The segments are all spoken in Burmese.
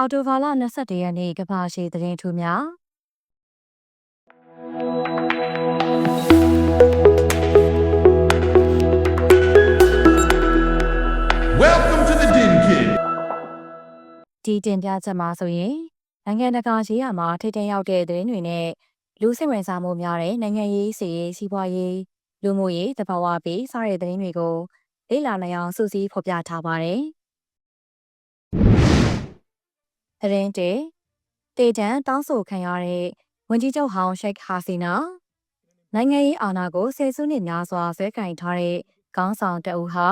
အော်တိုဘာလ22ရက်နေ့ကမ္ဘာရှိသတင်းထူးများ Welcome to the Din Kid. ဒီတင်ပြချက်မှာဆိုရင်နိုင်ငံတကာရေးရာမှာထိတ်တန့်ရောက်တဲ့သတင်းတွေနဲ့လူစိတ်ဝင်စားမှုများတဲ့နိုင်ငံရေးစီရေးစီးပွားရေးလူမှုရေးတဘာဝပေးစတဲ့သတင်းတွေကိုလေ့လာနိုင်အောင်စုစည်းဖော်ပြထားပါတယ်။ သတင်းတေတေတန်တောင်းဆိုခံရတဲ့ဝန်ကြီးချုပ်ဟောင်းရှိတ်ဟာစီနာနိုင်ငံရေးအာဏာကိုဆယ်စုနှစ်များစွာဆွဲကင်ထားတဲ့ခေါင်းဆောင်တအူဟာ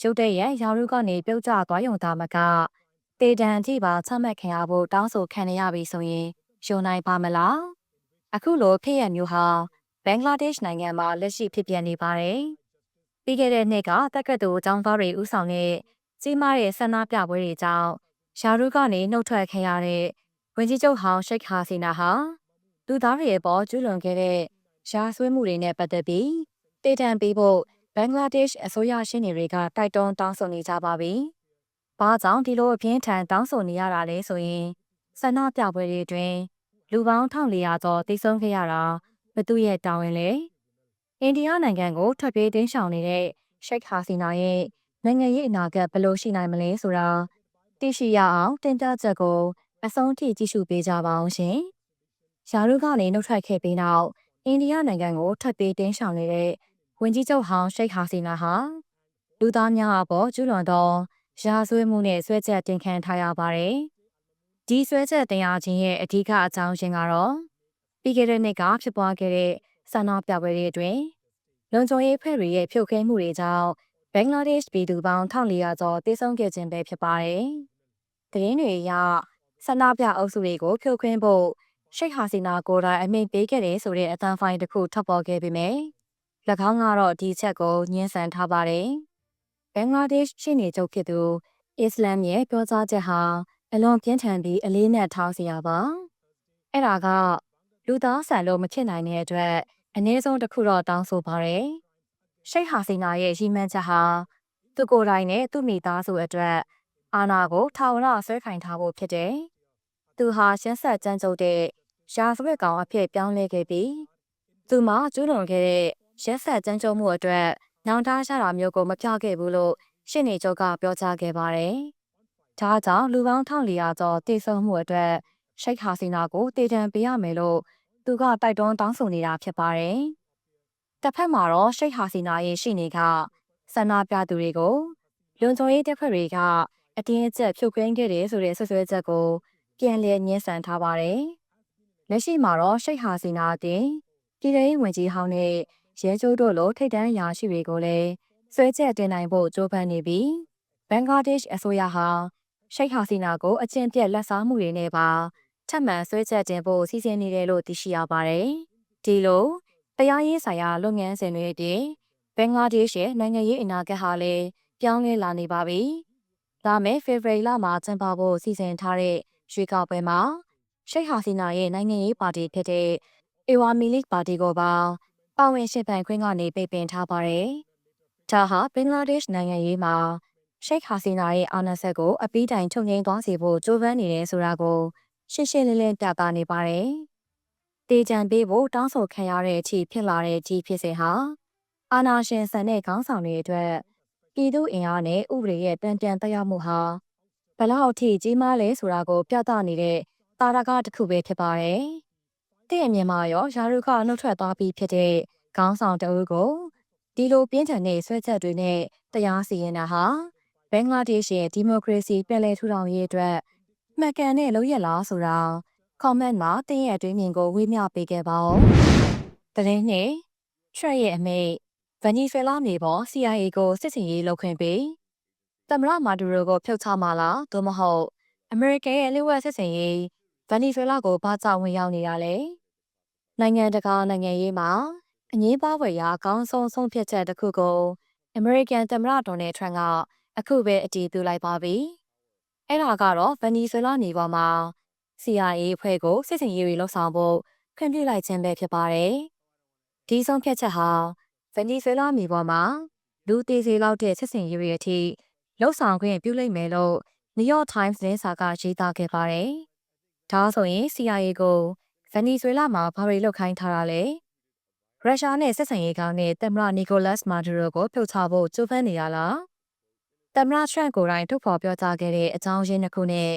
ရုတ်တရက်ရာထူးကနေပြုတ်ကျသွားရုံသာမကတေတံအထိပါချမှတ်ခံရဖို့တောင်းဆိုခံရပြီဆိုရင်ယုံနိုင်ပါမလားအခုလိုဖြစ်ရမျိုးဟာဘင်္ဂလားဒေ့ရှ်နိုင်ငံမှာလက်ရှိဖြစ်ပျက်နေပါတယ်ပြီးခဲ့တဲ့နှစ်ကတက္ကသိုလ်ကျောင်းသားတွေဥဆောင်တဲ့ကြီးမားတဲ့ဆန္ဒပြပွဲတွေကြောင့် ရာထူးကနေနှုတ်ထွက်ခံရတဲ့ဝန်ကြီးချုပ်ဟောင်းရှိတ်ဟာစီနာဟာလူသားတွေရဲ့ပေါ်ကျူးလွန်ခဲ့တဲ့ရာဆွေးမှုတွေနဲ့ပတ်သက်ပြီးတေတံပေးဖို့ဘင်္ဂလားဒေ့ရှ်အစိုးရရှင်းနေတွေကတိုက်တွန်းတောင်းဆိုနေကြပါပြီ။ဘာကြောင့်ဒီလိုအပြင်းထန်တောင်းဆိုနေရတာလဲဆိုရင်ဆန္ဒပြပွဲတွေအတွင်းလူပေါင်း1400ကျော်တိတ်ဆုံးခဲ့ရတာဘသူရဲ့တာဝန်လဲ။အိန္ဒိယနိုင်ငံကိုထွက်ပြေးတင်းရှောင်နေတဲ့ရှိတ်ဟာစီနာရဲ့နိုင်ငံရေးအနာဂတ်ဘယ်လိုရှိနိုင်မလဲဆိုတာ သိရှိရအောင်တင်ပြချက်ကိုအဆုံးထိကြည့်ရှုပေးကြပါအောင်ရှင်။ယာရုကနေနှုတ်ထွက်ခဲ့ပြီးနောက်အိန္ဒိယနိုင်ငံကိုထွက်ပြေးတင်းရှောင်နေတဲ့ဝန်ကြီးချုပ်ဟောင်းရှိတ်ဟာစီနာဟာလူသားများအပေါ်ကျူးလွန်သောရာဇဝတ်မှုနဲ့ဆွဲချက်တင်ခံထားရပါတယ်။ဒီဆွဲချက်တင်ရခြင်းရဲ့အဓိကအကြောင်းရင်းကတော့ပြီးခဲ့တဲ့နှစ်ကဖြစ်ပွားခဲ့တဲ့ဆန္ဒပြပွဲတွေအတွင်းလုံခြုံရေးဖွဲ့တွေရဲ့ဖြုတ်ခဲမှုတွေကြောင့် ဘင်္ဂလားဒေ့ရှ်ပြည်သူပေါင်း1400ကျော်တေဆုံးခဲ့ခြင်းပဲဖြစ်ပါတယ်။သတင်းတွေအရဆန္ဒပြအုပ်စုတွေကိုဖြုတ်ခွင်းဖို့ရှိတ်ဟာစီနာကိုယ်တိုင်အမိန့်ပေးခဲ့တယ်ဆိုတဲ့အတန်းဖိုင်တစ်ခုထပ်ပေါ်ခဲ့ပေမယ့်၎င်းကတော့ဒီချက်ကိုညှင်းဆန်ထားပါတယ်။ဘင်္ဂလားဒေ့ရှ်ရှေ့နေချုပ်ဖြစ်သူအစ္စလမ်ရဲ့ပြောကြားချက်ဟာအလွန်ပြင်းထန်ပြီးအလေးနက်ထားစရာပါ။အဲ့ဒါကလူသားဆန်လို့မဖြစ်နိုင်တဲ့အတွက်အနည်းဆုံးတစ်ခုတော့တောင်းဆိုပါတယ်။ ရှိတ်ဟာစီနာရဲ့ရည်မှန်းချက်ဟာသူကိုယ်တိုင်နဲ့သူ့မိသားစုအတွက်အာနာကိုထာဝရဆွဲခိုင်ထားဖို့ဖြစ်တယ်။သူဟာရှင်းဆက်ကြမ်းကြုတ်တဲ့ရာဇဝတ်ကောင်အဖြစ်ပြောင်းလဲခဲ့ပြီးသူမှကျူးလွန်ခဲ့တဲ့ရက်ဆက်ကြမ်းကြုတ်မှုအတွက်နောင်တရတာမျိုးကိုမပြခဲ့ဘူးလို့ရှင်းနေချုပ်ကပြောကြားခဲ့ပါတယ်။ဒါကြောင့်လူပေါင်း1400ကျော်တည်ဆုံမှုအတွက်ရှိတ်ဟာစီနာကိုတည်တံပေးရမယ်လို့သူကတိုက်တွန်းတောင်းဆိုနေတာဖြစ်ပါတယ်။ တစ်ဖက်မှာတော့ရှိတ်ဟာစီနာရဲ့ရှိနေကဆန္ဒပြသူတွေကိုလွန်ချုံရေးတပ်ဖွဲ့တွေကအတင်းအကျပ်ဖြုတ်ခွင်းခဲ့တယ်ဆိုတဲ့ဆွဆွဲချက်ကိုပြန်လည်ညှင်းဆန်ထားပါတယ်။လက်ရှိမှာတော့ရှိတ်ဟာစီနာအတင်ပြည်ထောင်ဝင်ကြီးဟောင်းနဲ့ရဲကျိုးတို့လိုထိတ်တန်းရာရှိတွေကိုလည်းဆွဲချက်တင်နိုင်ဖို့ကြိုးပမ်းနေပြီးဘင်္ဂလားဒေ့ရှ်အစိုးရဟာရှိတ်ဟာစီနာကိုအကျင့်ပြက်လက်စားမှုတွေနဲ့ပါထပ်မံဆွဲချက်တင်ဖို့စီစဉ်နေတယ်လို့သိရှိရပါတယ်။ဒီလို တရားရေးဆိုင်ရာလုပ်ငန်းစဉ်တွေအပြင်ဘင်္ဂလားဒေ့ရှ်ရဲ့နိုင်ငံရေးအနာဂတ်ဟာလည်းပြောင်းလဲလာနေပါပြီ။ဒါမဲ့ဖေဖော်ဝါရီလမှာကျင်းပဖို့စီစဉ်ထားတဲ့ရွေးကောက်ပွဲမှာရှိတ်ဟာစီနာရဲ့နိုင်ငံရေးပါတီဖြစ်တဲ့အေဝါမီလစ်ပါတီကိုပါပါဝင်ရှင်ပိုင်ခွင့်ကနေပိတ်ပင်ထားပါတယ်။ဒါဟာဘင်္ဂလားဒေ့ရှ်နိုင်ငံရေးမှာရှိတ်ဟာစီနာရဲ့အာဏာစက်ကိုအပီးတိုင်ချုပ်ငိမ့်သွားစေဖို့ကြိုးပမ်းနေတယ်ဆိုတာကိုရှင်းရှင်းလင်းလင်းပြသနေပါတယ်။ တေချံပေးဖို့တောင်းဆိုခံရတဲ့အထိဖြစ်လာတဲ့ဒီဖြစ်စဉ်ဟာအာဏာရှင်ဆန်တဲ့ခေါင်းဆောင်တွေအတွက်ပြည်သူအင်အားနဲ့ဥပဒေရဲ့တန်တန်တက်ရောက်မှုဟာဘလောက်ထိကြီးမားလဲဆိုတာကို ပြသနေတဲ့တာရကတစ်ခုပဲဖြစ်ပါတယ်။တဲ့မြန်မာရောယာရုခနှုတ်ထွက်သွားပြီးဖြစ်တဲ့ခေါင်းဆောင်တအုပ်ကိုဒီလိုပြင်းထန်တဲ့ဆွဲချက်တွေနဲ့တရားစီရင်တာဟာဘင်္ဂလားဒေ့ရှ်ရဲ့ဒီမိုကရေစီပြည်လည်ထူထောင်ရေးအတွက်မှန်ကန်တဲ့လုပ်ရလားဆိုတာ comment မှာတင်းရဲ့အတွင်းမြင်ကိုဝေမျှပေးခဲ့ပါဦး။တရင်နဲ့ Trump ရဲ့အမိတ်ဗနီဇွဲလားမြေပေါ် CIA ကိုစစ်စင်ရေးလုပ်ခွင့်ပေးသမရမာဒူရိုကိုဖျောက်ချမှာလားသို့မဟုတ်အမေရိကန်ရဲ့လျှို့ဝှက်စစ်စင်ရေးဗနီဇွဲလားကိုဘာကြောင့်ဝင်ရောက်နေတာလဲနိုင်ငံတကာနိုင်ငံရေးမှာအငင်းပါဝယ်ရာအကောင်းဆုံးဆုံးဖြတ်ချက်တစ်ခုကိုအမေရိကန်သမ္မတဒေါ်နယ်ထရန့်ကအခုပဲအတည်ပြုလိုက်ပါပြီ။အဲ့ဒါကတော့ဗနီဇွဲလားနေပေါ်မှာ CIA အဖွဲ့ကိုစစ်စင်ရေးတွေလှုပ်ဆောင်ဖို့ခွင့်ပြုလိုက်ခြင်းပဲဖြစ်ပါတယ်။ဒီဆုံးဖြတ်ချက်ဟာဗနီဇွဲလားမြေပေါ်မှာလူသေးစေလောက်တဲ့စစ်စင်ရေးတွေအထိလှုပ်ဆောင်ခွင့်ပြုလိုက်မယ်လို့ New York Times သတင်းစာကရေးသားခဲ့ပါတယ်။ဒါဆိုရင် CIA ကိုဗနီဇွဲလားမှာဘာတွေလုပ်ခိုင်းထားတာလဲ။ရုရှားနဲ့ဆက်ဆံရေးကောင်းတဲ့သမ္မတနီကိုလတ်မာဒူရိုကိုဖြုတ်ချဖို့ကြိုးပမ်းနေရလား။သမ္မတထရန့်ကိုယ်တိုင်ထုတ်ဖော်ပြောကြားခဲ့တဲ့အကြောင်းရင်းတစ်ခုနဲ့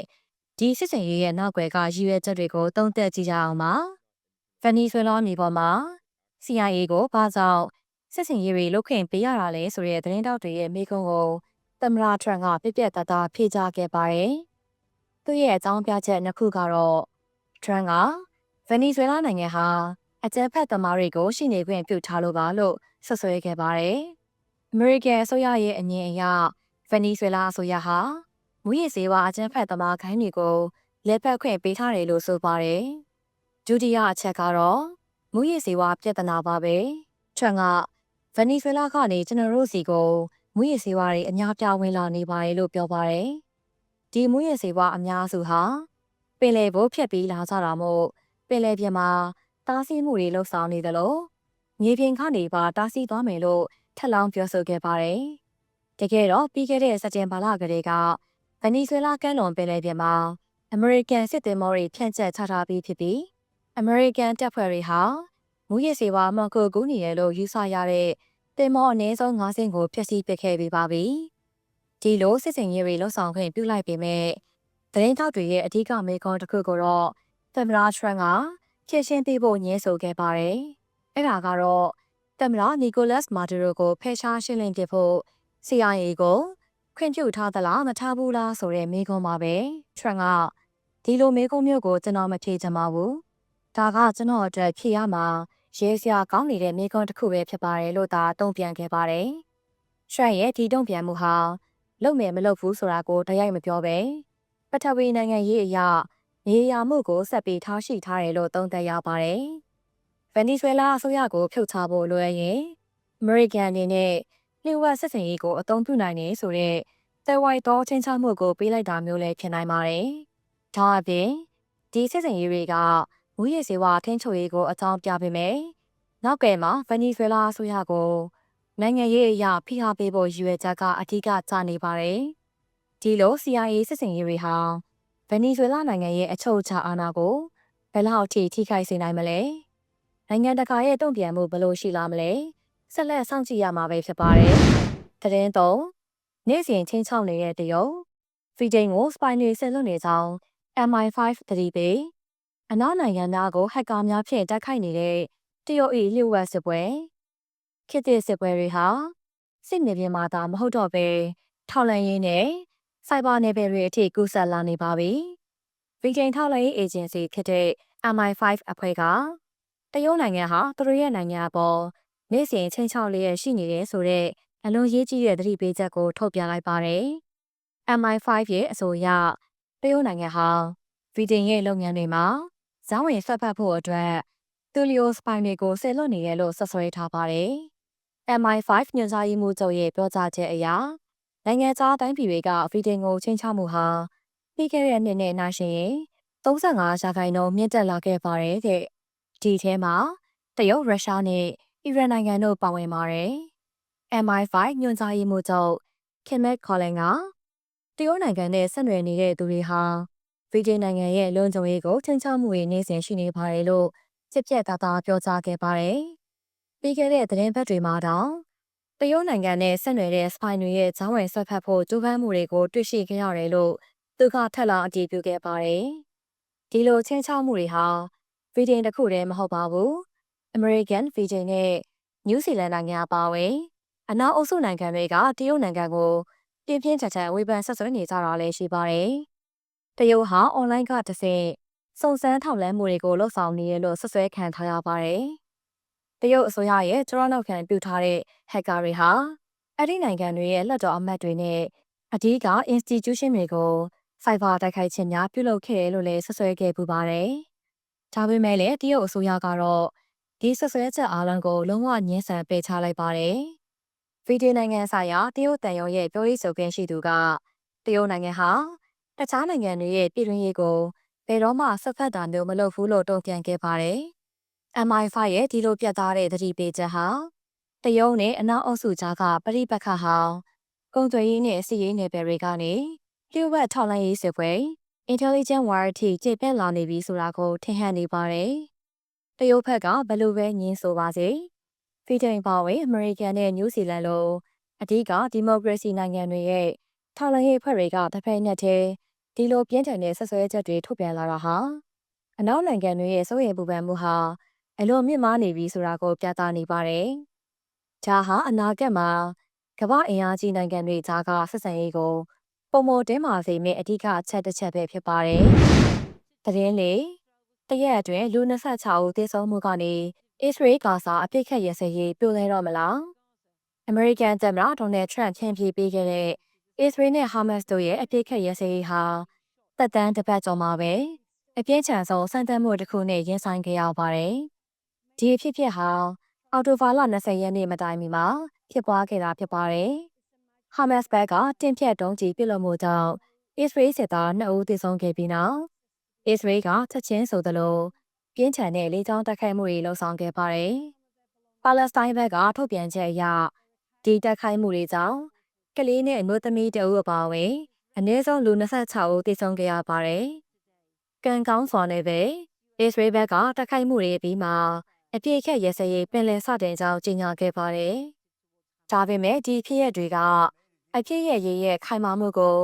ဒီစစ်စင်ရေးရဲ့နောက်ွယ်ကရည်ရွယ်ချက်တွေကိုသုံးသပ်ကြည့်ကြအောင်ပါ။ဗနီဇွဲလားမြေပေါ်မှာ CIA ကိုဘာကြောင့်စစ်စင်ရေးတွေလုတ်ခွင့်ပေးရတာလဲဆိုတဲ့သတင်းတောက်တွေရဲ့မိကုံးကိုသမ္မတထရန့်ကပြပြတသားဖြေကြားခဲ့ပါတယ်။သူ့ရဲ့အကြောင်းပြချက်နှစ်ခုကတော့ထရန့်ကဗနီဇွဲလားနိုင်ငံဟာအကြမ်းဖက်သမားတွေကိုရှိနေခွင့်ပြုထားလို့ပါလို့ဆွဆွဲခဲ့ပါတယ်။ American အစိုးရရဲ့အမြင်အရဗနီဇွဲလားအစိုးရဟာ မူရည်စေဝါအကြမ်းဖက်သမားခိုင်းတွေကိုလက်ပတ်ခွင့်ပေးထားတယ်လို့ဆိုပါတယ်။ဒုတိယအချက်ကတော့မူရည်စေဝါပြဿနာပါပဲ။ထရန့်ကဗနီဇွဲလားကနေကျွန်တော်တို့စီကိုမူရည်စေဝါတွေအများပြားဝင်လာနေပါတယ်လို့ပြောပါတယ်။ဒီမူရည်စေဝါအများစုဟာပင်လယ်ဘိုးဖြတ်ပြီးလာကြတာမို့ပင်လယ်ပြင်မှာတားဆီးမှုတွေလှုပ်ဆောင်နေသလိုမြေပြင်ကနေပါတားဆီးသွားမယ်လို့ထပ်လောင်းပြောဆိုခဲ့ပါတယ်။တကယ်တော့ပြီးခဲ့တဲ့စက်တင်ဘာလကလေးက ဗနီဇွဲလားကမ်းလွန်ပင်လယ်ပြင်မှာအမေရိကန်စစ်သည်မောတွေဖြန့်ကျက်ချထားပြီးဖြစ်ပြီးအမေရိကန်တပ်ဖွဲ့တွေဟာမူရည်စေဝါမှကိုကူးနေရလို့ယူဆရတဲ့တင်မောအနည်းဆုံး၅ဆင့်ကိုဖျက်ဆီးပစ်ခဲ့ပြီးပါပြီ။ဒီလိုစစ်စင်ရေးတွေလှုပ်ဆောင်ခွင့်ပြုလိုက်ပေမဲ့သတင်းထောက်တွေရဲ့အဓိကမေခွန်းတစ်ခုကိုတော့သမ္မတထရန့်ကဖြည့်ရှင်းပေးဖို့ညှင်းဆိုခဲ့ပါတယ်။အဲ့ဒါကတော့သမ္မတနီကိုလတ်မာဒူရိုကိုဖယ်ရှားရှင်းလင်းပစ်ဖို့ CIA ကို ခွင့်ပြုထားသလားမထားဘူးလားဆိုတဲ့မေခွန်းပါပဲ။ထရန့်ကဒီလိုမေခွန်းမျိုးကိုကျွန်တော်မဖြေချင်ပါဘူး။ဒါကကျွန်တော်အတွက်ဖြေရမှာရဲစရာကောင်းနေတဲ့မိကွန်းတစ်ခုပဲဖြစ်ပါတယ်လို့သာတုံ့ပြန်ခဲ့ပါတယ်။ရှရန့်ရဲ့ဒီတုံ့ပြန်မှုဟာလုံမယ်မလုပ်ဘူးဆိုတာကိုတရိုက်မပြောပဲပထဝီနိုင်ငံရေးအရနေရာမှုကိုဆက်ပြီးထားရှိထားတယ်လို့သုံးသပ်ရပါတယ်။ဗင်နီဇွဲလားအစိုးရကိုဖြုတ်ချဖို့လိုရင်အမေရိကန်အနေနဲ့ လျှို့ဝှက်စစ်စင်ရေးကိုအသုံးပြုနိုင်နေဆိုတဲ့တဲဝိုက်သောချင်းချမှုကိုပေးလိုက်တာမျိုးလည်းဖြစ်နိုင်ပါတယ်။ဒါအပြင်ဒီစစ်စင်ရေးတွေကမူရည်စေဝါထင်းချုပ်ရေးကိုအကြောင်းပြပေးမယ်။နောက်ကဲမှာဗနီဇွဲလားအစိုးရကိုနိုင်ငံရေးအရာဖိအားပေးဖို့ရည်ရွယ်ချက်ကအထူးကကျနေပါတယ်။ဒီလို CIA စစ်စင်ရေးတွေဟာဗနီဇွဲလားနိုင်ငံရဲ့အချုပ်အခြာအာဏာကိုဘယ်လောက်ထိထိခိုက်စေနိုင်မလဲ။နိုင်ငံတကာရဲ့တုံ့ပြန်မှုဘယ်လိုရှိလာမလဲ။ ဆက်လက်စောင့်ကြည့်ရမှာပဲဖြစ်ပါတယ်။သတင်းသုံးနေ့စဉ်ချင်းချောက်နေတဲ့တရုတ်ဗီဒိန်ကိုစပိုင်တွေဆင်လွတ်နေကြောင်း MI5 သတိပေးအနောက်နိုင်ငံသားကိုဟက်ကာများဖြင့်တိုက်ခိုက်နေတဲ့တရုတ်၏လျှို့ဝှက်စစ်ပွဲခေတ်သစ်စစ်ပွဲတွေဟာစစ်မြေပြင်မှာသာမဟုတ်တော့ဘဲထောက်လန့်ရေးနဲ့စိုက်ဘာနယ်ပယ်တွေအထိကူးစက်လာနေပါပြီ။ဗြိတိန်ထောက်လန့်ရေးအေဂျင်စီဖြစ်တဲ့ MI5 အဖွဲ့ကတရုတ်နိုင်ငံဟာသူတို့ရဲ့နိုင်ငံအပေါ် နေ့စဉ်ချင်းချောက်လျက်ရှိနေတယ်ဆိုတဲ့အလွန်ရေးကြီးတဲ့သတိပေးချက်ကိုထုတ်ပြန်လိုက်ပါတယ်။ MI5 ရဲ့အဆိုအရတရုတ်နိုင်ငံဟာဗြိတိန်ရဲ့လုပ်ငန်းတွေမှာဇောင်းဝင်ဖက်ဖက်ဖို့အတွက်တူလီယိုစပိုင်တွေကိုဆယ်လွတ်နေတယ်လို့ဆွဆွဲထားပါတယ်။ MI5 ညွှန်ကြားရေးမှူးချုပ်ရဲ့ပြောကြားချက်အရနိုင်ငံခြားတိုင်းပြည်တွေကဗြိတိန်ကိုချင်းချမှုဟာပြီးခဲ့တဲ့နှစ်နဲ့နှိုင်းယှဉ်ရင်35ရာခိုင်နှုန်းမြင့်တက်လာခဲ့ပါတယ်တဲ့။ဒီထဲမှာတရုတ်၊ရုရှားနဲ့ အီရန်နိုင်ငံတို့ပါဝင်ပါတယ်။ MI5 ညွှန်ကြားရေးမှူးချုပ်ခင်မက်ခေါ်လန်ကတရုတ်နိုင်ငံနဲ့ဆက်နွယ်နေတဲ့သူတွေဟာဗြိတိန်နိုင်ငံရဲ့လုံခြုံရေးကိုချင်းချမှုတွေနေစဉ်ရှိနေပါတယ်လို့စစ်ပြက်သားသားပြောကြားခဲ့ပါတယ်။ပြီးခဲ့တဲ့သတင်းပတ်တွေမှာတော့တရုတ်နိုင်ငံနဲ့ဆက်နွယ်တဲ့စပိုင်တွေရဲ့ဂျောင်းဝင်ဆက်ဖက်ဖို့ကြိုးပမ်းမှုတွေကိုတွေ့ရှိခဲ့ရတယ်လို့သူကထပ်လောင်းအတည်ပြုခဲ့ပါတယ်။ဒီလိုချင်းချောက်မှုတွေဟာဗြိတိန်တခုတည်းမဟုတ်ပါဘူး။ American, ဗြိတိန်နဲ့ New Zealand နိုင်ငံအပါအဝင်အနောက်အုပ်စုနိုင်ငံတွေကတရုတ်နိုင်ငံကိုပြင်းပြင်းထန်ထန်ဝေဖန်ဆက်ဆွဲနေကြတာလည်းရှိပါတယ်။တရုတ်ဟာအွန်လိုင်းကတစ်ဆင့်စုံစမ်းထောက်လှမ်းမှုတွေကိုလှုပ်ဆောင်နေရလို့ဆွဆွဲခံထားရပါတယ်။တရုတ်အစိုးရရဲ့ကျရနောက်ခံပြုထားတဲ့ဟက်ကာတွေဟာအဲ့ဒီနိုင်ငံတွေရဲ့လက်တော်အမတ်တွေနဲ့အဓိက institution တွေကိုစိုက်ဘာတိုက်ခိုက်ခြင်းများပြုလုပ်ခဲ့တယ်လို့လည်းဆွဆွဲခဲ့ပူပါတယ်။ဒါပေမဲ့လည်းတရုတ်အစိုးရကတော့ ဒီဆွဆွဲချက်အားလုံးကိုလုံးဝညှင်းဆန်ပယ်ချလိုက်ပါတယ်။ဗီဒီနိုင်ငံဆိုင်ရာတရုတ်တန်ရုံရဲ့ပြောရေးဆိုခွင့်ရှိသူကတရုတ်နိုင်ငံဟာတခြားနိုင်ငံတွေရဲ့ပြည်တွင်းရေးကိုဘယ်တော့မှဆက်ဖက်တာမျိုးမလုပ်ဘူးလို့တုံ့ပြန်ခဲ့ပါတယ်။ MI5 ရဲ့ဒီလိုပြတ်သားတဲ့သတိပေးချက်ဟာတရုတ်နဲ့အနောက်အုပ်စုကြားကပြိပက္ခဟာကုံသွေးရေးနဲ့စီးရေးနယ်ပယ်တွေကနေလျှို့ဝှက်ထောက်လှမ်းရေးစစ်ပွဲ intelligent war အထိကျေပြန့်လာနေပြီဆိုတာကိုထင်ဟပ်နေပါတယ်။ တရုတ်ဘက်ကဘယ်လိုပဲညင်းဆိုပါစေ။ဖီဒိန်ပါဝင်အမေရိကန်နဲ့နယူးဇီလန်လိုအဓိကဒီမိုကရေစီနိုင်ငံတွေရဲ့ထောက်လှမ်းရေးအဖွဲ့တွေကတစ်ဖက်နဲ့တည်းဒီလိုပြင်းထန်တဲ့ဆက်ဆွဲချက်တွေထုတ်ပြန်လာတာဟာအနောက်နိုင်ငံတွေရဲ့စိုးရိမ်ပူပန်မှုဟာအလွန်မြင့်မားနေပြီဆိုတာကိုပြသနေပါတယ်။ဒါဟာအနာဂတ်မှာကမ္ဘာအင်အားကြီးနိုင်ငံတွေကြားကဆက်ဆံရေးကိုပုံမတင်းမာစေမယ့်အဓိကအချက်တစ်ချက်ပဲဖြစ်ပါတယ်။သတင်းလေ တရက်အတွင်းလူ26ဦးသေဆုံးမှုကနေအစ္စရေးကာဆာအပြစ်ခတ်ရစရေးပြိုလဲတော့မလား။အမေရိကန်သမ္မတဒေါ်နယ်ထရန့်ဖြန့်ဖြေပေးခဲ့တဲ့အစ္စရေးနဲ့ဟာမတ်စ်တို့ရဲ့အပြစ်ခတ်ရစရေးဟာသက်တမ်းတစ်ပတ်ကျော်မှာပဲအပြင်းထန်ဆုံးစံတမ်းမှုတစ်ခုနဲ့ရင်ဆိုင်ခဲ့ရပါတယ်။ဒီအဖြစ်ဖြစ်ဟာအော်တိုဘာလ20ရက်နေ့မတိုင်မီမှာဖြစ်ပွားခဲ့တာဖြစ်ပါတယ်။ဟာမတ်စ်ဘက်ကတင့်ဖြတ်တုံးကြီးပြစ်လို့မှုကြောင့်အစ္စရေးစစ်သား2ဦးသေဆုံးခဲ့ပြီးနောက် အစ္စရေးကချက်ချင်းဆိုသလိုပြင်းထန်တဲ့လေကြောင်းတိုက်ခိုက်မှုတွေလှုံ့ဆော်ခဲ့ပါတယ်။ပါလက်စတိုင်းဘက်ကထုတ်ပြန်ချက်အရဒီတိုက်ခိုက်မှုတွေကြောင့်ကလေးနဲ့အမျိုးသမီးတအုပ်အပါအဝင်အနည်းဆုံးလူ26ဦးသေဆုံးခဲ့ရပါတယ်။ကံကောင်းစွာနဲ့ပဲအစ္စရေးဘက်ကတိုက်ခိုက်မှုတွေပြီးမှအပြည့်အခက်ရစရေးပင်လယ်စတင်ကြောင်းကြေညာခဲ့ပါတယ်။ဒါပေမဲ့ဒီဖြစ်ရပ်တွေကအပြည့်ရဲ့ရေးရဲ့ခိုင်မာမှုကို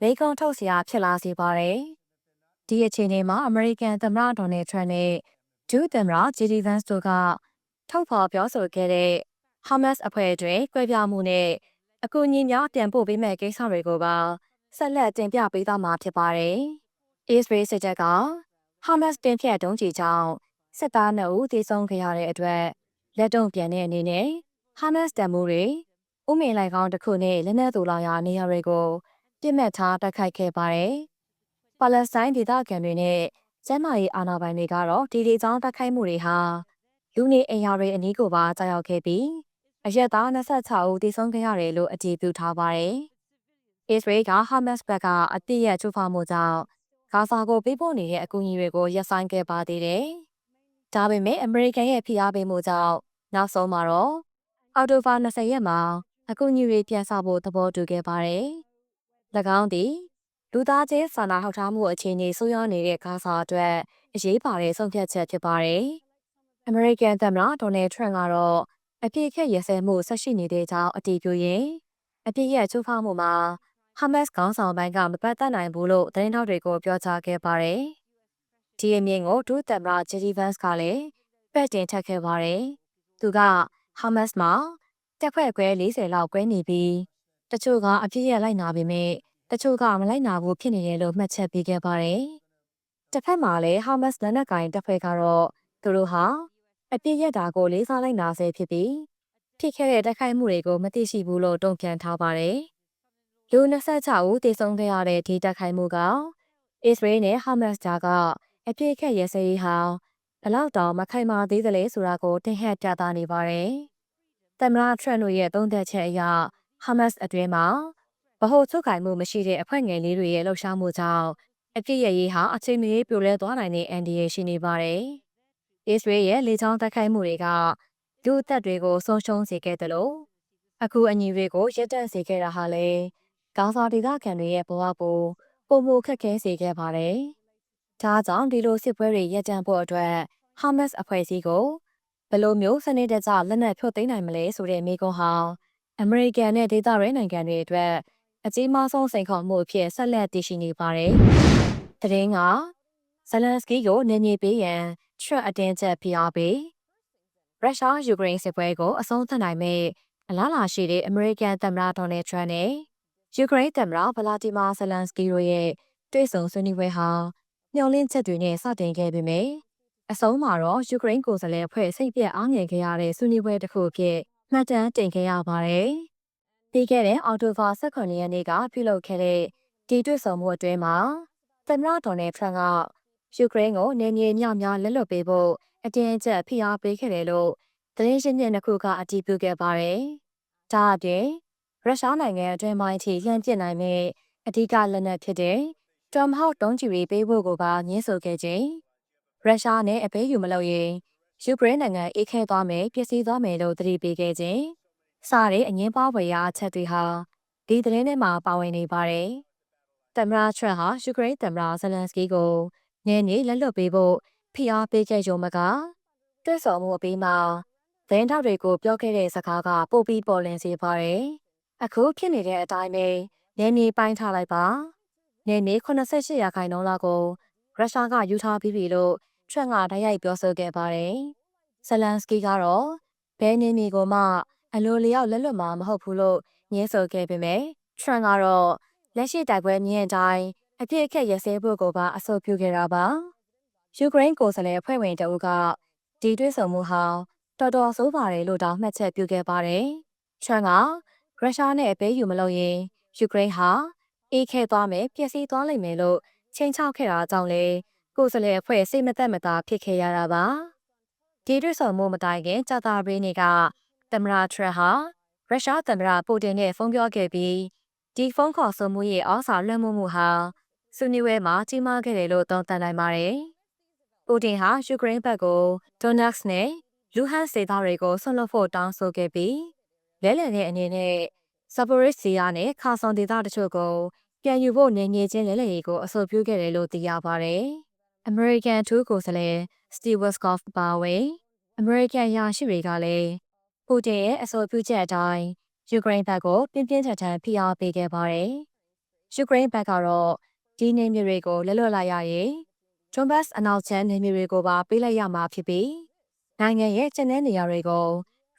မိကုံထုတ်စရာဖြစ်လာစေပါတယ်။ ဒီအခြေအနေမှာအမေရိကန်သမ္မတဒေါ်နယ်ထရန့်နဲ့ဒုသမ္မတဂျီဒီဗန်စ်တို့ကထုတ်ဖော်ပြောဆိုခဲ့တဲ့ဟာမတ်စ်အဖွဲ့အတွင်းကွဲပြားမှုနဲ့အကူအညီများပြန်ပို့ပေးမဲ့ကိစ္စတွေကိုပါဆက်လက်တင်ပြပေးသွားမှာဖြစ်ပါတယ်။အစ္စရေးစစ်တပ်ကဟာမတ်စ်တင်ဖြတ်တုံးကြီးကြောင့်စစ်သား2ဦးသေဆုံးခဲ့ရတဲ့အတွက်လက်တုံ့ပြန်တဲ့အနေနဲ့ဟာမတ်စ်တံမိုးတွေဥမင်လိုက်ကောင်းတစ်ခုနဲ့လက်နက်တူလောင်ရာနေရာတွေကိုပြစ်မှတ်ထားတိုက်ခိုက်ခဲ့ပါတယ်။ ပါလက်စတိုင်းဒေသခံတွေနဲ့ကျန်းမာရေးအာဏာပိုင်တွေကတော့ဒီဒေသတိုက်ခိုက်မှုတွေဟာလူနေအိမ်ယာတွေအနီးကိုပါကြောက်ရောက်ခဲ့ပြီးအရက်သား26ဦးသေဆုံးခဲ့ရတယ်လို့အတည်ပြုထားပါတယ်။အစ္စရေးကဟာမတ်စ်ဘက်ကအတိအရချိုးဖောက်မှုကြောင့်ဂါဇာကိုပေးပို့နေတဲ့အကူအညီတွေကိုရပ်ဆိုင်းခဲ့ပါသေးတယ်။ဒါပေမဲ့အမေရိကန်ရဲ့ဖိအားပေးမှုကြောင့်နောက်ဆုံးမှာတော့အော်တိုဘာ20ရက်မှာအကူအညီတွေပြန်ဆဖို့သဘောတူခဲ့ပါတယ်။၎င်းသည် လူသားချင်းစာနာထောက်ထားမှုအခြေအနေဆိုးရွားနေတဲ့ဂါဇာအတွက်အရေးပါတဲ့ဆုံးဖြတ်ချက်ဖြစ်ပါတယ်။ American သမ္မတဒေါ်နယ်ထရန့်ကတော့အပြည့်အခက်ရစဲမှုဆက်ရှိနေတဲ့ကြောင်းအတည်ပြုရင်အပြည့်ရဲ့ချိုးဖောက်မှုမှာဟာမတ်စ်ခေါင်းဆောင်ပိုင်းကမပတ်သက်နိုင်ဘူးလို့သတင်းထောက်တွေကိုပြောကြားခဲ့ပါတယ်။ဒီအမြင့်ကိုဒုသမ္မတဂျယ်ဒီဗန်စ်ကလည်းပတ်တင်ထက်ခဲ့ပါတယ်။သူကဟာမတ်စ်မှာတက်ဖွဲ့ခွဲ40လောက်ကွဲနေပြီးတချို့ကအပြည့်ရလိုက်နာပေမဲ့ တချို့ကမလိုက်နာဘူးဖြစ်နေတယ်လို့မှတ်ချက်ပေးခဲ့ပါတယ်။တစ်ဖက်မှာလည်းဟာမတ်စ်လက်နက်ကင်တပ်ဖွဲ့ကတော့သူတို့ဟာအပြည့်ရတာကိုလေးစားလိုက်နာဆဲဖြစ်ပြီးဖြစ်ခဲ့တဲ့တိုက်ခိုက်မှုတွေကိုမသိရှိဘူးလို့တုံ့ပြန်ထားပါတယ်။လူ26ဦးသေဆုံးခဲ့ရတဲ့ဒီတိုက်ခိုက်မှုကအစ္စရေးနဲ့ဟာမတ်စ်ကြားကအပြည့်ခက်ရဲစရေးဟာဘလောက်တောင်မခိုင်မာသေးသလဲဆိုတာကိုတင်ဟက်ပြသနေပါတယ်။သမ္မတထရန့်တို့ရဲ့သုံးသက်ချက်အရဟာမတ်စ်အတွင်းမှာ ဗဟိုချုပ်ကိုင်မှုမရှိတဲ့အဖွဲ့ငယ်လေးတွေရဲ့လှုပ်ရှားမှုကြောင့်အပြည့်ရရေးဟာအချိန်မရွေးပြိုလဲသွားနိုင်တဲ့အန်ဒီရရှိနေပါတယ်။အစ္စရေးရဲ့လေကြောင်းတိုက်ခိုက်မှုတွေကလူအသက်တွေကိုဆုံးရှုံးစေခဲ့တယ်လို့အခုအညီတွေကိုရပ်တန့်စေခဲ့တာဟာလေကောင်းစာဒေသခံတွေရဲ့ဘဝကိုပုံမှုခက်ခဲစေခဲ့ပါတယ်။ဒါကြောင့်ဒီလိုစစ်ပွဲတွေရပ်တန့်ဖို့အတွက်ဟာမတ်စ်အဖွဲ့အစည်းကိုဘယ်လိုမျိုးစနစ်တကျလက်နက်ဖြုတ်သိမ်းနိုင်မလဲဆိုတဲ့မိကွန်းဟာအမေရိကန်နဲ့ဒေသရဲနိုင်ငံတွေအတွက် အကြီးမားဆုံးစိန်ခေါ်မှုအဖြစ်ဆက်လက်တည်ရှိနေပါတယ်။တရင်ကဇလန်စကီကိုနေနေပေးရန်ထရက်အတင်းချက်ဖိအားပေးရုရှားယူကရိန်းစစ်ပွဲကိုအဆုံးသတ်နိုင်မဲ့အလားလာရှိတဲ့အမေရိကန်သမ္မတဒေါ်နယ်ထရန့်နဲ့ယူကရိန်းသမ္မတဗလာတီမာဇလန်စကီတို့ရဲ့တွေ့ဆုံဆွေးနွေးပွဲဟာမျှော်လင့်ချက်တွေနဲ့စတင်ခဲ့ပေမယ့်အဆုံးမှာတော့ယူကရိန်းကိုယ်စားလှယ်အဖွဲ့စိတ်ပြက်အားငယ်ခဲ့ရတဲ့ဆွေးနွေးပွဲတစ်ခုအဖြစ်မှတ်တမ်းတင်ခဲ့ရပါတယ်။ ပြီးခဲ့တဲ့အော်တိုဘာ18ရက်နေ့ကပြုလုပ်ခဲ့တဲ့ဒီတွေ့ဆုံမှုအတွင်းမှာသမ္မတဒေါ်နယ်ထရန့်ကယူကရိန်းကိုနေမြေမြောက်များလက်လွတ်ပေးဖို့အတင်းအကျပ်ဖိအားပေးခဲ့တယ်လို့သတင်းရှင်းပြနှစ်ခုကအတည်ပြုခဲ့ပါတယ်။ဒါအပြင်ရုရှားနိုင်ငံအတွင်းပိုင်းထိလှမ်းပစ်နိုင်မဲ့အဓိကလက်နက်ဖြစ်တဲ့ Tomahawk တုံးကျည်တွေပေးဖို့ကိုပါညှင်းဆိုခဲ့ခြင်းရုရှားနဲ့အပေးယူမလုပ်ရင်ယူကရိန်းနိုင်ငံအေးခဲသွားမယ်ပျက်စီးသွားမယ်လို့သတိပေးခဲ့ခြင်း စတဲ့အငင်းပွားဖွယ်ရာအချက်တွေဟာဒီသတင်းထဲမှာပါဝင်နေပါတယ်သမ္မတထရန့်ဟာယူကရိန်းသမ္မတဇလန်စကီကိုနေနေလက်လွတ်ပေးဖို့ဖိအားပေးခဲ့ကြုံမကတွဲဆောင်မှုအပြီးမှာသတင်းထောက်တွေကိုပြောခဲ့တဲ့စကားကပို့ပြီးပေါ်လင်းစေပါတယ်။အခုဖြစ်နေတဲ့အတိုင်းပဲနေနေပိုင်းထားလိုက်ပါ။နေနေ88ရာခိုင်နှုန်းလောက်ကိုရုရှားကယူထားပြီးပြီလို့ထရန့်ကတိုက်ရိုက်ပြောဆိုခဲ့ပါတယ်။ဇလန်စကီကတော့ဘယ်နေမီကိုမှ အလိုလျောက်လက်လွတ်မှာမဟုတ်ဘူးလို့ညင်းဆိုခဲ့ပေမဲ့ထရန့်ကတော့လက်ရှိတိုက်ပွဲမြင့်အတိုင်းအပြစ်အခက်ရစဲဖို့ကိုပါအဆိုပြုခဲ့တာပါယူကရိန်းကိုယ်စားလှယ်အဖွဲ့ဝင်တအုပ်ကဒီတွဲဆုံမှုဟာတော်တော်ဆိုးပါတယ်လို့တောင်မှတ်ချက်ပြုခဲ့ပါတယ်ထရန့်ကရုရှားနဲ့အပေးယူမလုပ်ရင်ယူကရိန်းဟာအေးခဲသွားမယ်ပျက်စီးသွားလိမ့်မယ်လို့ချိန်ချောက်ခဲ့တာကြောင့်လေကိုယ်စားလှယ်အဖွဲ့စိတ်မသက်မသာဖြစ်ခဲ့ရတာပါဒီတွဲဆုံမှုမတိုင်ခင်ကြာတာပရင်းက သမ္မတထရန့်ဟာရုရှားသမ္မတပူတင်နဲ့ဖုန်းပြောခဲ့ပြီးဒီဖုန်းခေါ်ဆိုမှုရဲ့အောက်စာလွှမ်းမိုးမှုဟာဆွေးနွေးပွဲမှာကြီးမားခဲ့တယ်လို့သုံးသပ်နိုင်ပါတယ်။ပူတင်ဟာယူကရိန်းဘက်ကိုဒိုနက်စ်နဲ့လူဟန်စေသားတွေကိုဆွန့်လွတ်ဖို့တောင်းဆိုခဲ့ပြီးလဲလှယ်တဲ့အနေနဲ့ဆာပိုရစ်စီယာနဲ့ခါဆွန်ဒေသတချို့ကိုပြန်ယူဖို့နေငယ်ချင်းလဲလှယ်ရေးကိုအဆိုပြုခဲ့တယ်လို့သိရပါတယ်။ American ထူးကိုယ်စားလှယ် Steve Westcott ပါဝေ American ရာရှိတွေကလည်း ပူတင်ရဲ့အဆိုပြုချက်အတိုင်းယူကရိန်းဘက်ကိုပြင်းပြင်းထန်ထန်ဖိအားပေးခဲ့ပါတယ်။ယူကရိန်းဘက်ကတော့ဒီနေမြေတွေကိုလက်လွတ်လိုက်ရရင်ဂျွန်ဘတ်အနောက်ချမ်းနေမြေတွေကိုပါပေးလိုက်ရမှာဖြစ်ပြီးနိုင်ငံရဲ့ကျန်တဲ့နေရာတွေကို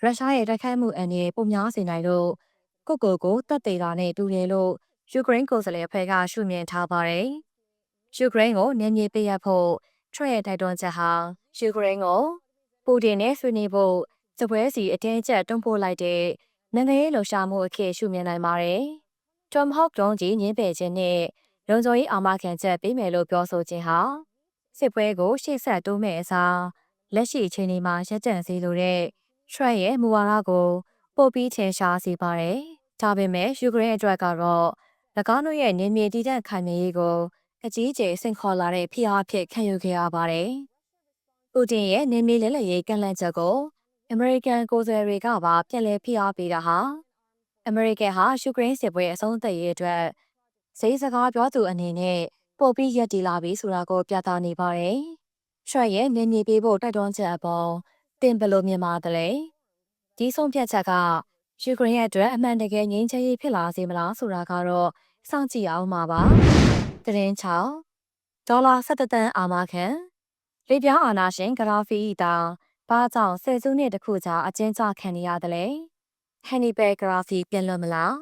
ရုရှားရဲ့တိုက်ခိုက်မှုအန္တရာယ်ပုံများစေနိုင်လို့ကိုကိုကိုတပ်သေးတာနဲ့တူတယ်လို့ယူကရိန်းကိုယ်စားလှယ်အဖွဲ့ကရှုမြင်ထားပါတယ်။ယူကရိန်းကိုနေမြေပေးရဖို့ထရက်ရဲ့တိုက်တွန်းချက်ဟာယူကရိန်းကိုပူတင်နဲ့ဆွေးနွေးဖို့ စပွဲစီအတင်းအကျပ်တွန်းပို့လိုက်တဲ့နိုင်ငံရေးလှုပ်ရှားမှုအဖြစ်ရှုမြင်နိုင်ပါတယ်။ Tom Hawk တုံးကြီးညင်းပယ်ခြင်းနဲ့လုံခြုံရေးအာမခံချက်ပေးမယ်လို့ပြောဆိုခြင်းဟာစစ်ပွဲကိုရှေ့ဆက်တိုးမဲ့အစားလက်ရှိအချိန်ဒီမှာရက်တန့်စေလိုတဲ့ Trump ရဲ့မူဝါဒကိုပို့ပြီးထင်ရှားစေပါတယ်။ဒါပေမဲ့ယူကရိန်းအတွက်ကတော့၎င်းတို့ရဲ့နေမြေတည်တံ့ခိုင်မြဲရေးကိုအကြီးအကျယ်ဆင့်ခေါ်လာတဲ့ဖိအားဖြစ်ခံယူခဲ့ရပါတယ်။ပူတင်ရဲ့နေမြေလဲလှယ်ရေးကန့်လန့်ချက်ကို အမေရိကန်ကိုယ်စားလှယ်တွေကပါပြန်လည်ဖိအားပေးတာဟာအမေရိကန်ဟာယူကရိန်းစစ်ပွဲအဆုံးသတ်ရေးအတွက်စိတ်စကားပြောသူအနေနဲ့ပို့ပြီးရက်တည်လာပြီဆိုတာကိုပြသနေပါတယ်။ရှရရဲ့နေမြေပေးဖို့တိုက်တွန်းချက်အပေါ်တင်ဘလို့မြင်ပါတယ်လေ။ဒီဆုံးဖြတ်ချက်ကယူကရိန်းရဲ့အတွက်အမှန်တကယ်ငြိမ်းချမ်းရေးဖြစ်လာစေမလားဆိုတာကတော့စောင့်ကြည့်အောင်ပါပါ။တရင်ချောင်းဒေါ်လာ17တန်းအာမခံလေပြားအာနာရှင်ဂရာဖီတာ ဘာကြောင့်ဆယ်စုနှစ်တခုကြာအကျဉ်းချခံနေရတယ်လဲဟန်နီဘယ်ဂရာဖီပြန်လွတ်မလား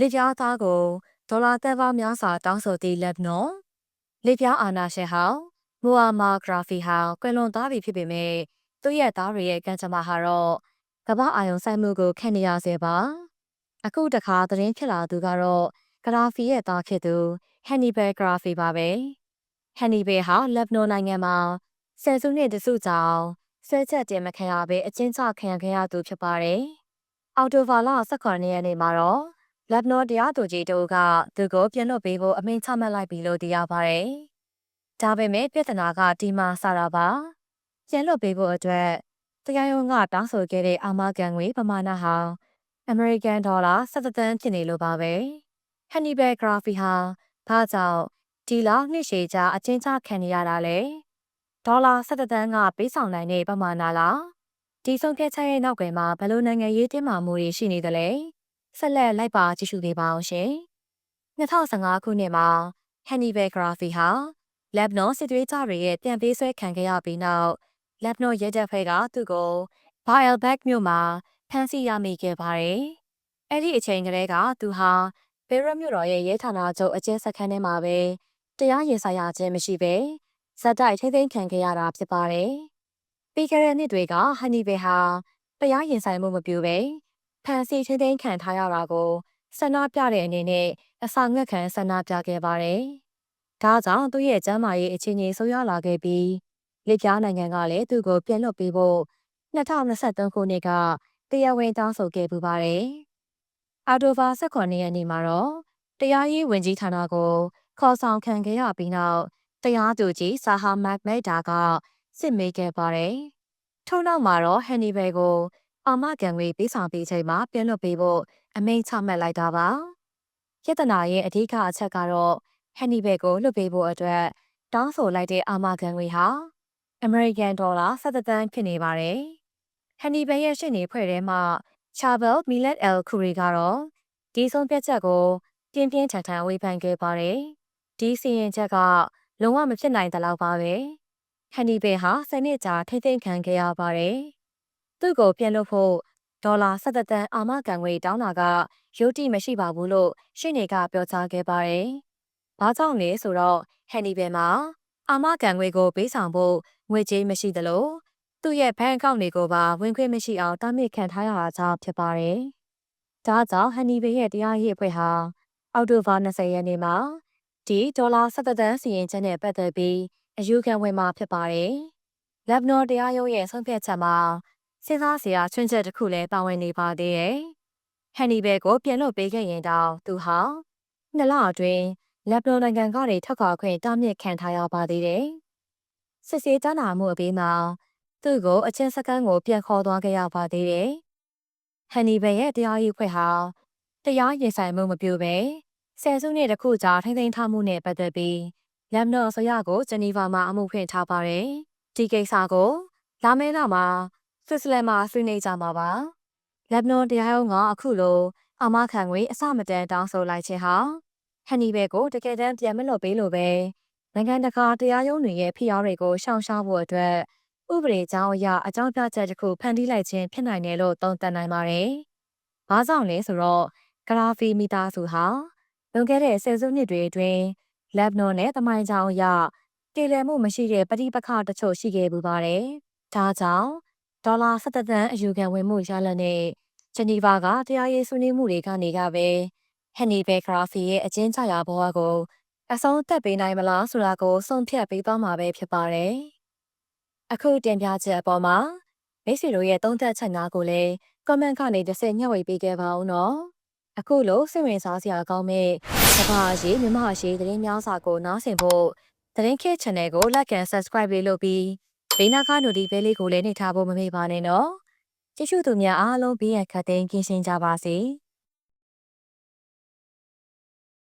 လေပြားသားကိုဒေါ်လာသက်ပေါင်းများစွာတောင်းဆိုသည့်လက်နော်လေပြားအာနာရှင်ဟောင်းမူအာမာဂရာဖီဟောင်းကွယ်လွန်သွားပြီဖြစ်ပေမဲ့သူ့ရဲ့သားတွေရဲ့ကံကြမ္မာဟာတော့ကမ္ဘာအာယုံဆိုင်မှုကိုခံနေရစေပါအခုတခါသတင်းဖြစ်လာသူကတော့ဂရာဖီရဲ့သားဖြစ်သူဟန်နီဘယ်ဂရာဖီပါပဲဟန်နီဘယ်ဟာလက်ဘနွန်နိုင်ငံမှာဆယ်စုနှစ်တစုကြောင် ဆွဲချက်တင်မခံရဘဲအကျဉ်းချခံခဲ့ရသူဖြစ်ပါတယ်။အော်တိုဗာလာ18ရက်နေ့မှာတော့လက်ဘနော်တရားသူကြီးတို့ကသူကိုပြန်လွှတ်ပေးဖို့အမိန့်ချမှတ်လိုက်ပြီလို့သိရပါတယ်။ဒါပေမဲ့ပြဿနာကဒီမှာစတာပါ။ပြန်လွှတ်ပေးဖို့အတွက်တရားရုံးကတောင်းဆိုခဲ့တဲ့အာမခံငွေပမာဏဟာအမေရိကန်ဒေါ်လာ17သန်းဖြစ်နေလို့ပါပဲ။ဟန်နီဘယ်ဂရာဖီဟာဘာကြောင့်ဒီလောက်နှစ်ရှည်ကြာအချင်းချခံနေရတာလဲ။ ဒေါ်လာ17တန်းကပေးဆောင်နိုင်တဲ့ပမာဏလားဒီဆုံးဖြတ်ချက်ရဲ့နောက်ကွယ်မှာဘယ်လိုနိုင်ငံရေးတင်းမာမှုတွေရှိနေသလဲဆက်လက်လိုက်ပါကြည့်ရှုပေးပါအောင်ရှင်2015ခုနှစ်မှာဟန်နီဘယ်ဂရာဖီဟာလက်ဘနွန်စစ်သွေးကြတွေရဲ့ပြန်ပေးဆွဲခံခဲ့ရပြီးနောက်လက်ဘနွန်ရဲတပ်ဖွဲ့ကသူ့ကိုဘိုင်အယ်ဘက်မြို့မှာဖမ်းဆီးရမိခဲ့ပါတယ်အဲ့ဒီအချိန်ကလေးကသူဟာဘေရမြို့တော်ရဲ့ရဲဌာနချုပ်အကျဉ်းစခန်းထဲမှာပဲတရားရင်ဆိုင်ရခြင်းမရှိဘဲ ဇက်တိုက်ထိမ့်သိမ်းခံခဲ့ရတာဖြစ်ပါတယ်။ပြီးခဲ့တဲ့နှစ်တွေကဟန်နီဘယ်ဟာတရားရင်ဆိုင်မှုမပြုဘဲဖန်စီထိမ့်သိမ်းခံထားရတာကိုဆန္ဒပြတဲ့အနေနဲ့အစာငတ်ခံဆန္ဒပြခဲ့ပါတယ်။ဒါကြောင့်သူ့ရဲ့ကျမ်းမာရေးအခြေအနေဆိုးရွားလာခဲ့ပြီးလက်ပြားနိုင်ငံကလည်းသူ့ကိုပြန်လွှတ်ပေးဖို့2023ခုနှစ်ကတရားဝင်တောင်းဆိုခဲ့ပူပါတယ်။အော်တိုဘာ18ရက်နေ့မှာတော့တရားရေးဝန်ကြီးဌာနကိုခေါ်ဆောင်ခံခဲ့ရပြီးနောက် တရားသူကြီးဆာဟာမက်မဲဒါကစစ်မေးခဲ့ပါတယ်။ထို့နောက်မှာတော့ဟန်နီဘယ်ကိုအာမခံငွေပေးဆောင်ပေးချိန်မှာပြန်လွှတ်ပေးဖို့အမိန့်ချမှတ်လိုက်တာပါ။ယတနာရဲ့အဓိကအချက်ကတော့ဟန်နီဘဲကိုလွှတ်ပေးဖို့အတွက်တောင်းဆိုလိုက်တဲ့အာမခံငွေဟာအမေရိကန်ဒေါ်လာ17သန်းဖြစ်နေပါတယ်။ဟန်နီဘဲရဲ့ရှင်းနေဖွဲ့ထဲမှာချာဘယ်မီလက်အယ်ခူရီကတော့ဒီဆုံးဖြတ်ချက်ကိုပြင်းပြင်းထန်ထန်ဝေဖန်ခဲ့ပါတယ်။ဒီစီရင်ချက်က လုံးဝမဖြစ်နိုင်တဲ့လောက်ပါပဲ။ဟန်နီဘဲဟာစနစ်ကြာထိမ့်သိမ်းခံခဲ့ရပါတယ်။သူ့ကိုပြန်လို့ဖို့ဒေါ်လာ17သန်းအာမခံငွေတောင်းတာကရုတ်တိမရှိပါဘူးလို့ရှင်းနေကပြောကြားခဲ့ပါတယ်။ဘာကြောင့်လဲဆိုတော့ဟန်နီဘဲမှာအာမခံငွေကိုပေးဆောင်ဖို့ငွေကြေးမရှိသလိုသူ့ရဲ့ဘဏ်အကောင့်တွေကိုပါဝင်ခွင့်မရှိအောင်တားမြစ်ခံထားရတာကြောင့်ဖြစ်ပါတယ်။ဒါကြောင့်ဟန်နီဘဲရဲ့တရားရေးအဖွဲ့ဟာအောက်တိုဘာ20ရက်နေ့မှာ ဒီဒေါ်လာ17သန်းစီရင်ချက်နဲ့ပတ်သက်ပြီးအယူခံဝင်မှာဖြစ်ပါတယ်။လက်ဘနော်တရားရုံးရဲ့ဆုံးဖြတ်ချက်မှာစဉ်းစားစရာချွင်းချက်တစ်ခုလည်းပါဝင်နေပါသေးတယ်။ဟန်နီဘဲကိုပြန်လို့ပေးခဲ့ရင်တောင်သူဟာနှစ်လအတွင်းလက်ဘနော်နိုင်ငံကနေထွက်ခွာခွင့်တားမြစ်ခံထားရပါသေးတယ်။စစ်ဆေးကြားနာမှုအပြီးမှာသူ့ကိုအချင်းစကန်ကိုပြန်ခေါ်သွားခဲ့ရပါသေးတယ်။ဟန်နီဘဲရဲ့တရားရေးဖွဲ့ဟာတရားရင်ဆိုင်မှုမပြုဘဲ ဆယ်စုနှစ်တစ်ခုကြာထိမ့်သိမ်းထားမှုနဲ့ပတ်သက်ပြီးလက်ဘနော်ဆိုရကိုဂျနီဗာမှာအမှုဖွင့်ထားပါတယ်။ဒီကိစ္စကိုလာမယ့်လမှာဆွစ်ဇာလန်မှာဆွေးနွေးကြမှာပါ။လက်ဘနော်တရားရုံးကအခုလိုအမခံငွေအစမတန်တောင်းဆိုလိုက်ခြင်းဟာဟန်နီဘဲကိုတကယ်တမ်းပြန်မလွတ်ပေးလို့ပဲနိုင်ငံတကာတရားရုံးတွေရဲ့ဖိအားတွေကိုရှောင်ရှားဖို့အတွက်ဥပဒေကြောင်းအရအကြောင်းပြချက်တစ်ခုဖန်တီးလိုက်ခြင်းဖြစ်နိုင်တယ်လို့သုံးသပ်နိုင်ပါတယ်။ဘာကြောင့်လဲဆိုတော့ဂရာဖီမီတာစုဟာ လွန်ခဲ့တဲ့ဆယ်စုနှစ်တွေအတွင်းလက်ဘနွန်နဲ့တမိုင်းကြောင်အရတည်လည်မှုမရှိတဲ့ပဋိပက္ခတချို့ရှိခဲ့ပူပါတယ်။ဒါကြောင့်ဒေါ်လာ17သန်းအယူခံဝင်မှုရလနဲ့ဂျနီဗာကတရားရေးဆွေးနွေးမှုတွေကနေကပဲဟန်နီဘဲဂရာဖီရဲ့အကျဉ်းချရာဘဝကိုအဆုံးသက်ပေးနိုင်မလားဆိုတာကိုဆုံးဖြတ်ပေးသွားမှာပဲဖြစ်ပါတယ်။အခုတင်ပြချက်အပေါ်မှာမိတ်ဆွေတို့ရဲ့သုံးသပ်ချက်များကိုလည်း comment ကနေတစ်ဆင့်ညှဝေပေးခဲ့ပါဦးနော်။ အခုလိုစိတ်ဝင်စားစရာကောင်းမဲ့ကမ္ဘာရေးမြမရေးသတင်းများစာကိုနားဆင်ဖို့သတင်းခေတ် channel ကို like and subscribe လေးလုပ်ပြီးဘေးနားက notification လေးကိုလည်းနှိပ်ထားဖို့မမေ့ပါနဲ့နော်။ကြည့်ရှုသူများအားလုံးဘေးရန်ခတ်သိမ်းကင်းရှင်းကြပါစေ။